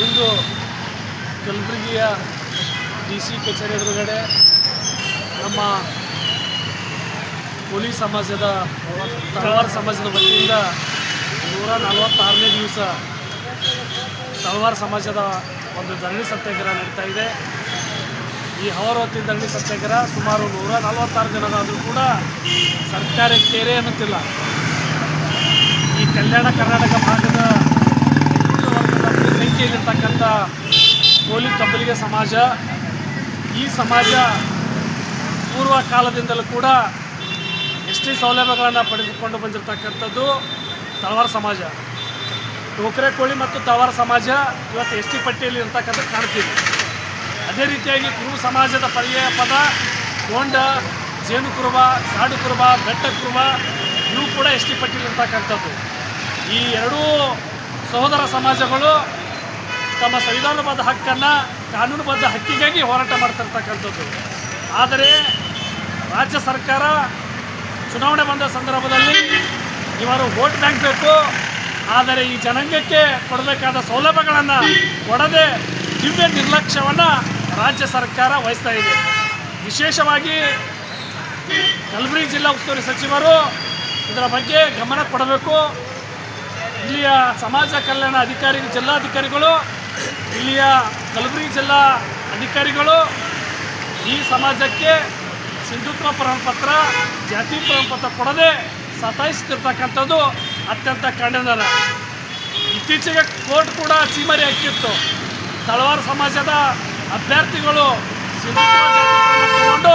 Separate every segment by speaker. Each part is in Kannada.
Speaker 1: ಇಂದು ಕಲಬುರಗಿಯ ಡಿ ಸಿ ಕಚೇರಿ ಎದುರುಗಡೆ ನಮ್ಮ ಕೂಲಿ ಸಮಾಜದ ತಳವಾರ ಸಮಾಜದ ವತಿಯಿಂದ ನೂರ ನಲವತ್ತಾರನೇ ದಿವಸ ತಳವಾರ ಸಮಾಜದ ಒಂದು ಧರಣಿ ಸತ್ಯಾಗ್ರಹ ನಡೀತಾ ಇದೆ. ಈ ಹವರವತ್ತಿ ಧರಣಿ ಸತ್ಯಾಗ್ರಹ ಸುಮಾರು ನೂರ ನಲವತ್ತಾರು ಜನರಾದರೂ ಕೂಡ ಸರ್ಕಾರ ಕೇರೆ ಅನ್ನುತ್ತಿಲ್ಲ. ಈ ಕಲ್ಯಾಣ ಕರ್ನಾಟಕ ಭಾಗದ ಸಂಖ್ಯೆಯಲ್ಲಿರ್ತಕ್ಕಂಥ ಕೋಲಿ ಕಬ್ಬಲಿಗೆ ಸಮಾಜ, ಈ ಸಮಾಜ ಪೂರ್ವ ಕಾಲದಿಂದಲೂ ಕೂಡ ಎಷ್ಟೇ ಸೌಲಭ್ಯಗಳನ್ನು ಪಡೆದುಕೊಂಡು ಬಂದಿರತಕ್ಕಂಥದ್ದು ತಳವಾರ ಸಮಾಜ. ಟೋಕರೆ ಕೋಳಿ ಮತ್ತು ತಳವಾರ ಸಮಾಜ ಇವತ್ತು ಎಸ್ ಟಿ ಪಟ್ಟಿಯಲ್ಲಿ ಇರ್ತಕ್ಕಂಥ ಕಾಣ್ತೀವಿ. ಅದೇ ರೀತಿಯಾಗಿ ಕುರುಬ ಸಮಾಜದ ಪರ್ಯಾಯ ಪದ, ಕೊಂಡ, ಜೇನು ಕುರುಬ, ಕಾಡು ಕುರುಬ, ಬೆಟ್ಟ ಕುರುಬ, ಇವು ಕೂಡ ಎಸ್ ಟಿ ಪಟ್ಟಿಲಿರ್ತಕ್ಕಂಥದ್ದು ಈ ಎರಡೂ ಸಹೋದರ ಸಮಾಜಗಳು ತಮ್ಮ ಸಂವಿಧಾನಬದ್ಧ ಹಕ್ಕನ್ನು ಕಾನೂನುಬದ್ಧ ಹಕ್ಕಿಗಾಗಿ ಹೋರಾಟ ಮಾಡ್ತಿರ್ತಕ್ಕಂಥದ್ದು. ಆದರೆ ರಾಜ್ಯ ಸರ್ಕಾರ ಚುನಾವಣೆ ಬಂದ ಸಂದರ್ಭದಲ್ಲಿ ಇವರು ವೋಟ್ ಬ್ಯಾಂಕ್ ಬೇಕು, ಆದರೆ ಈ ಜನಾಂಗಕ್ಕೆ ಕೊಡಬೇಕಾದ ಸೌಲಭ್ಯಗಳನ್ನು ಕೊಡದೆ ದಿವ್ಯ ನಿರ್ಲಕ್ಷ್ಯವನ್ನು ರಾಜ್ಯ ಸರ್ಕಾರ ವಹಿಸ್ತಾ ಇದೆ. ವಿಶೇಷವಾಗಿ ಕಲಬುರಗಿ ಜಿಲ್ಲಾ ಉಸ್ತುವಾರಿ ಸಚಿವರು ಇದರ ಬಗ್ಗೆ ಗಮನ ಕೊಡಬೇಕು. ಇಲ್ಲಿಯ ಸಮಾಜ ಕಲ್ಯಾಣ ಅಧಿಕಾರಿ, ಜಿಲ್ಲಾಧಿಕಾರಿಗಳು, ಇಲ್ಲಿಯ ಕಲಬುರಗಿ ಜಿಲ್ಲಾ ಅಧಿಕಾರಿಗಳು, ಈ ಸಮಾಜಕ್ಕೆ ಸಿಂಧುತ್ವ ಪ್ರಮಾಣಪತ್ರ, ಜಾತಿ ಪ್ರಮಾಣಪತ್ರ ಕೊಡದೆ ಸತಾಯಿಸ್ತಿರ್ತಕ್ಕಂಥದ್ದು ಅತ್ಯಂತ ಖಂಡನೀಯ ಇತ್ತೀಚೆಗೆ ಕೋರ್ಟ್ ಕೂಡ ಚೀಮರಿ ಹಾಕಿತ್ತು. ತಳವಾರ ಸಮಾಜದ ಅಭ್ಯರ್ಥಿಗಳು ತಗೊಂಡು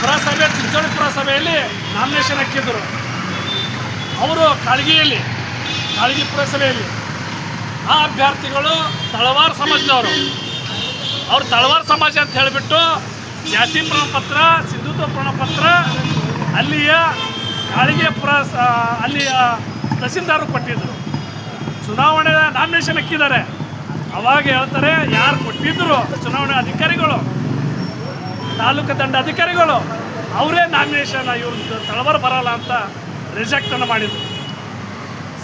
Speaker 1: ಪುರಸಭೆ, ಚಿಂಚೋಳಿ ಪುರಸಭೆಯಲ್ಲಿ ನಾಮಿನೇಷನ್ ಹಾಕಿದ್ದರು ಅವರು ಕಾಳಗಿಯಲ್ಲಿ ಕಾಳಗಿ ಪುರಸಭೆಯಲ್ಲಿ. ಆ ಅಭ್ಯರ್ಥಿಗಳು ತಳವಾರ ಸಮಾಜದವರು. ಅವರು ತಳವಾರ ಸಮಾಜ ಅಂತ ಹೇಳಿಬಿಟ್ಟು ಜಾತಿ ಪ್ರಮಾಣಪತ್ರ, ಸಿಂಧುತ್ವ ಪ್ರಮಾಣಪತ್ರ, ಅಲ್ಲಿಯ ಕಾಳಿಗೆ ಪುರ ಅಲ್ಲಿಯ ತಹಸೀಲ್ದಾರರು ಕೊಟ್ಟಿದ್ದರು ಚುನಾವಣೆ ನಾಮಿನೇಷನ್ ಹಾಕಿದ್ದಾರೆ. ಅವಾಗ ಹೇಳ್ತಾರೆ, ಯಾರು ಕೊಟ್ಟಿದ್ರು ಚುನಾವಣೆ ಅಧಿಕಾರಿಗಳು, ತಾಲೂಕು ದಂಡ ಅಧಿಕಾರಿಗಳು, ಅವರೇ ನಾಮಿನೇಷನ್ ಇವ್ರದ್ದು ತಳವಾರ ಬರಲ್ಲ ಅಂತ ರಿಜೆಕ್ಟನ್ನು ಮಾಡಿದರು.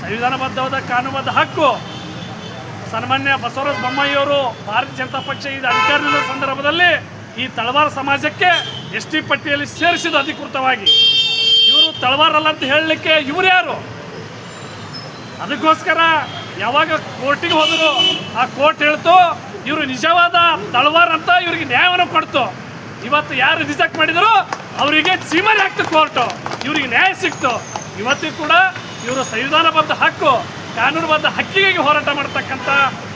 Speaker 1: ಸಂವಿಧಾನಬದ್ಧವಾದ ಕಾನೂನುಬದ್ಧ ಹಕ್ಕು. ಸನ್ಮಾನ್ಯ ಬಸವರಾಜ ಬೊಮ್ಮಾಯಿಯವರು ಭಾರತೀಯ ಜನತಾ ಪಕ್ಷ ಇದು ಅಧಿಕಾರದ ಸಂದರ್ಭದಲ್ಲಿ ಈ ತಳವಾರ ಸಮಾಜಕ್ಕೆ ಎಸ್ ಟಿ ಪಟ್ಟಿಯಲ್ಲಿ ಸೇರಿಸಿದ ಅಧಿಕೃತವಾಗಿ. ಇವರು ತಳವಾರಲ್ಲ ಅಂತ ಹೇಳಲಿಕ್ಕೆ ಇವರು ಯಾರು? ಅದಕ್ಕೋಸ್ಕರ ಯಾವಾಗ ಕೋರ್ಟಿಗೆ ಹೋದರು ಆ ಕೋರ್ಟ್ ಹೇಳ್ತು, ಇವರು ನಿಜವಾದ ತಳವಾರ ಅಂತ ಇವರಿಗೆ ನ್ಯಾಯವನ್ನು ಕೊಡ್ತು. ಇವತ್ತು ಯಾರು ರಿಜೆಕ್ಟ್ ಮಾಡಿದ್ರು, ಅವರಿಗೆ ಚೀಮರಿ ಹಾಕ್ತು ಕೋರ್ಟು. ಇವರಿಗೆ ನ್ಯಾಯ ಸಿಕ್ತು. ಇವತ್ತಿಗೂ ಕೂಡ ಇವರು ಸಂವಿಧಾನಬದ್ಧ ಹಕ್ಕು, ಕಾನೂನುಬದ್ಧ ಹಕ್ಕಿಗಾಗಿ ಹೋರಾಟ ಮಾಡ್ತಕ್ಕಂಥ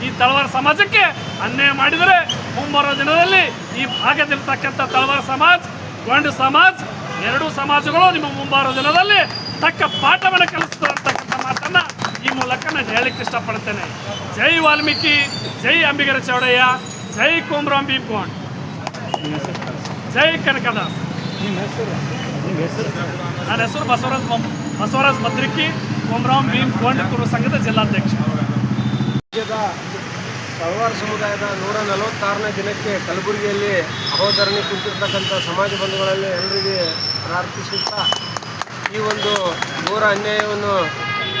Speaker 1: ಈ ತಳವಾರ ಸಮಾಜಕ್ಕೆ ಅನ್ಯಾಯ ಮಾಡಿದರೆ ಮುಂಬರುವ ದಿನದಲ್ಲಿ ಈ ಭಾಗದಲ್ಲಿರ್ತಕ್ಕಂಥ ತಳವಾರ ಸಮಾಜ್, ಗೊಂಡು ಸಮಾಜ, ಎರಡೂ ಸಮಾಜಗಳು ನಿಮ್ಮ ಮುಂಬರುವ ದಿನದಲ್ಲಿ ತಕ್ಕ ಪಾಠವನ್ನು ಕಲಿಸ್ತಾರೆ ಅಂತಕ್ಕಂಥ ಮಾತನ್ನು ಈ ಮೂಲಕ ನಾನು ಹೇಳಕ್ಕೆ ಇಷ್ಟಪಡ್ತೇನೆ. ಜೈ ವಾಲ್ಮೀಕಿ, ಜೈ ಅಂಬಿಗರ ಚೌಡಯ್ಯ, ಜೈ ಕುಂಬ್ರಾಂಬಿ ಪೋಂಡ್ ಜೈ ಕನಕದಾಸ್. ನನ್ನ ಹೆಸರು ಬಸವರಾಜ್ ಬಸವರಾಜ್ ಭದ್ರಿಕಿ ಕುಮ್ರಾಮ್ ಭೀಮ್ ಕೋಂಡ್ ಕುರು ಸಂಘದ ಜಿಲ್ಲಾಧ್ಯಕ್ಷ.
Speaker 2: ರಾಜ್ಯದ ಸಮುದಾಯದ ನೂರ ನಲವತ್ತಾರನೇ ದಿನಕ್ಕೆ ಕಲಬುರಗಿಯಲ್ಲಿ ಅಹೋಧರಣಿ ಕುಂತಿರ್ತಕ್ಕಂಥ ಸಮಾಜ ಬಂಧುಗಳಲ್ಲಿ ಎಲ್ಲರಿಗೆ ಪ್ರಾರ್ಥಿಸುತ್ತಾ, ಈ ಒಂದು ಘೋರ ಅನ್ಯಾಯವನ್ನು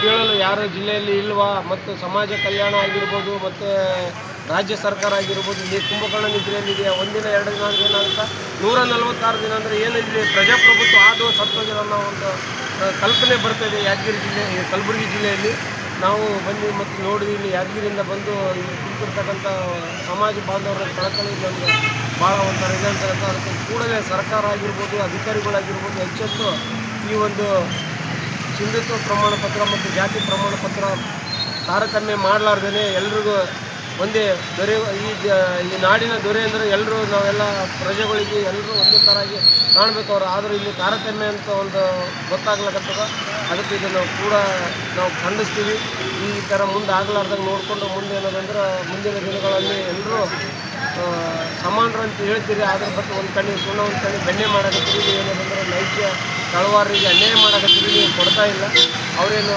Speaker 2: ಕೇಳಲು ಯಾರ ಜಿಲ್ಲೆಯಲ್ಲಿ ಇಲ್ವಾ, ಮತ್ತು ಸಮಾಜ ಕಲ್ಯಾಣ ಆಗಿರ್ಬೋದು, ಮತ್ತು ರಾಜ್ಯ ಸರ್ಕಾರ ಆಗಿರ್ಬೋದು, ಇಲ್ಲಿ ಕುಂಭಕರ್ಣ ನಿದ್ರೆಯಲ್ಲಿದೆಯಾ? ಒಂದಿನ, ಎರಡು ದಿನ ದಿನ ಏನಾಗುತ್ತೆ ನೂರ ನಲವತ್ತಾರು ದಿನ ಅಂದರೆ ಏನಿದೆ ಪ್ರಜಾಪ್ರಭುತ್ವ ಆದೋ ಸತ್ತೋಗಿರೋ ಅನ್ನೋ ಒಂದು ಕಲ್ಪನೆ ಬರ್ತದೆ ಯಾದಗಿರಿ ಜಿಲ್ಲೆ ಕಲಬುರಗಿ ಜಿಲ್ಲೆಯಲ್ಲಿ. ನಾವು ಬಂದು ಮತ್ತು ನೋಡಿ, ಇಲ್ಲಿ ಯಾದಗಿರಿಯಿಂದ ಬಂದು ಇಲ್ಲಿ ಕುಂತಿರ್ತಕ್ಕಂಥ ಸಮಾಜ ಬಾಂಧವರ ಕಳಕಳಿ ನಮಗೆ ಭಾಳ ಒಂಥರ ಇದೆ ಅಂತ ಕೂಡಲೇ ಸರ್ಕಾರ ಆಗಿರ್ಬೋದು, ಅಧಿಕಾರಿಗಳಾಗಿರ್ಬೋದು ಹೆಚ್ಚೆತ್ತು ಈ ಒಂದು ಸಿಂಧುತ್ವ ಪ್ರಮಾಣ ಪತ್ರ ಮತ್ತು ಜಾತಿ ಪ್ರಮಾಣ ಪತ್ರ ತಾರತಮ್ಯ ಮಾಡಲಾರ್ದೇ ಎಲ್ರಿಗೂ ಒಂದೇ ದೊರೆ, ಈ ಈ ನಾಡಿನ ದೊರೆ ಅಂದರೆ ಎಲ್ಲರೂ ನಾವೆಲ್ಲ ಪ್ರಜೆಗಳಿಗೆ ಎಲ್ಲರೂ ಒಂದೇ ಥರಾಗಿ ಕಾಣಬೇಕು ಅವ್ರು. ಆದರೂ ಇಲ್ಲಿ ತಾರತಮ್ಯ ಅಂತ ಒಂದು ಗೊತ್ತಾಗ್ಲಕತ್ತದ. ಅದಕ್ಕೆ ಇದನ್ನು ಕೂಡ ನಾವು ಖಂಡಿಸ್ತೀವಿ. ಈ ಥರ ಮುಂದೆ ಆಗ್ಲಾರ್ದಂಗೆ ನೋಡಿಕೊಂಡು ಮುಂದೆ ಏನದಂದ್ರೆ ಮುಂದಿನ ದಿನಗಳಲ್ಲಿ ಎಲ್ಲರೂ ಸಮಾನರು ಅಂತ ಹೇಳ್ತೀರಿ. ಅದ್ರ ಬಗ್ಗೆ ಒಂದು ಕಣ್ಣಿ ಸುಣ್ಣ, ಒಂದು ಕಣ್ಣಿ ಬೆಣ್ಣೆ ಮಾಡೋದಕ್ಕೆ ಏನದಂದ್ರೆ ನೈಜ ತಳವಾರರಿಗೆ ಅನ್ಯಾಯ ಮಾಡಕತ್ತೀರಿ ನೀವು ಕೊಡ್ತಾ ಇಲ್ಲ. ಅವರೇನು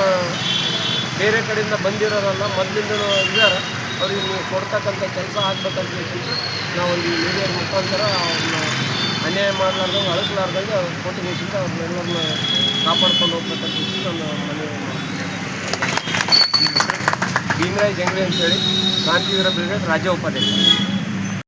Speaker 2: ಬೇರೆ ಕಡೆಯಿಂದ ಬಂದಿರೋರಲ್ಲ, ಮೊದಲಿಂದನೂ ಇದ್ದಾರೆ. ಅವ್ರಿಗೆ ನೀವು ಕೊಡ್ತಕ್ಕಂಥ ಕೆಲಸ ಆಗ್ಬೇಕಂತ ಹೇಳ್ಬಿಟ್ಟು ನಾವು ಒಂದು ಮೀಡಿಯಾ ಮುಖಾಂತರ ಅವ್ರನ್ನ ಅನ್ಯಾಯ ಮಾಡಲಾರ್ದಂಗೆ, ಅಳಿಸ್ಲಾರ್ದಂಗೆ ಅವ್ರ ನಿಶ್ಚಿತ ಅವ್ರನ್ನೆಲ್ಲರನ್ನ ಕಾಪಾಡ್ಕೊಂಡು ಹೋಗ್ಬೇಕಂತ ಹೇಳಿ ಮನೆ ಭೀಮರಾಯ್ ಜಂಗ್ರಿ ಅಂತೇಳಿ ಕಾಂತಿವೀರ ಬ್ರಿಗೇಡ್ ರಾಜ್ಯ ಉಪಾಧ್ಯಕ್ಷ.